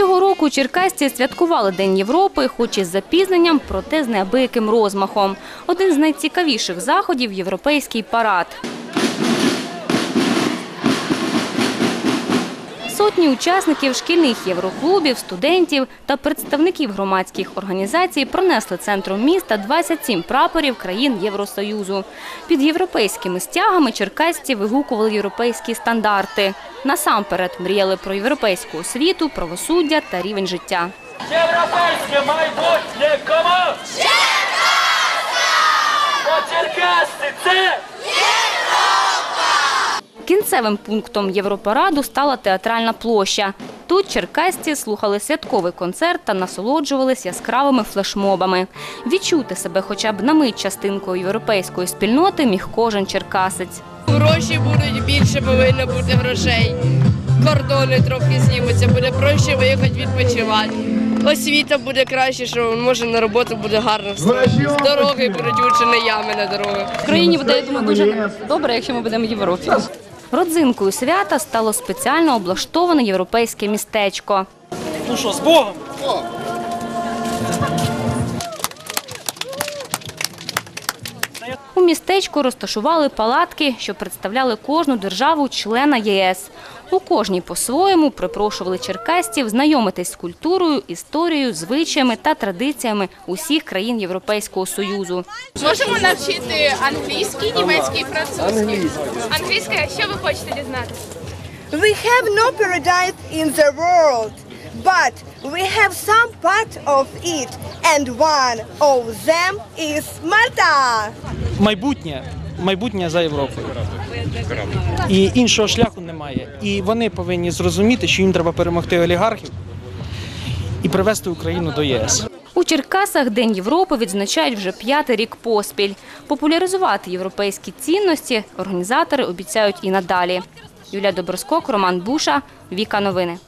Цього року черкасці святкували День Європи, хоч із запізненням, проте з неабияким розмахом. Один з найцікавіших заходів – європейський парад. Сотні учасників шкільних євроклубів, студентів та представників громадських організацій пронесли центром міста 27 прапорів країн Євросоюзу. Під європейськими стягами черкасці вигукували європейські стандарти. Насамперед мріяли про європейську освіту, правосуддя та рівень життя. Європейське майбутнє Кінцевим пунктом Європараду стала театральна площа. Тут черкасці слухали святковий концерт та насолоджувались яскравими флешмобами. Відчути себе хоча б на мить частинкою європейської спільноти міг кожен черкасець. Гроші будуть більше повинно бути грошей. Кордони трохи знімуться, буде проще виїхати відпочивати. Освіта буде краще, що може на роботу буде гарно встати. Дороги будуть лучше, не ями на дорогах. В країні буде, я думаю, дуже добре, якщо ми будемо в Європі. Родзинкою свята стало спеціально облаштоване європейське містечко. ну що, з Богом? У містечку розташували палатки, що представляли кожну державу-члена ЄС. У кожній по-своєму припрошували черкастів знайомитись з культурою, історією, звичаями та традиціями усіх країн Європейського Союзу. Можемо навчити англійський, німецький, французький. Англійська, що ви хочете дізнатися? We have no paradise in the world, but we have some part of it, and one of them is Malta. майбутнє, майбутнє за Європою. І іншого шляху немає. І вони повинні зрозуміти, що їм треба перемогти олігархів і привести Україну до єС. У Черкасах День Європи відзначають вже п'ятий рік поспіль. Популяризувати європейські цінності організатори обіцяють і надалі. Юлія Доброскок, Роман Буша, Віка Новини.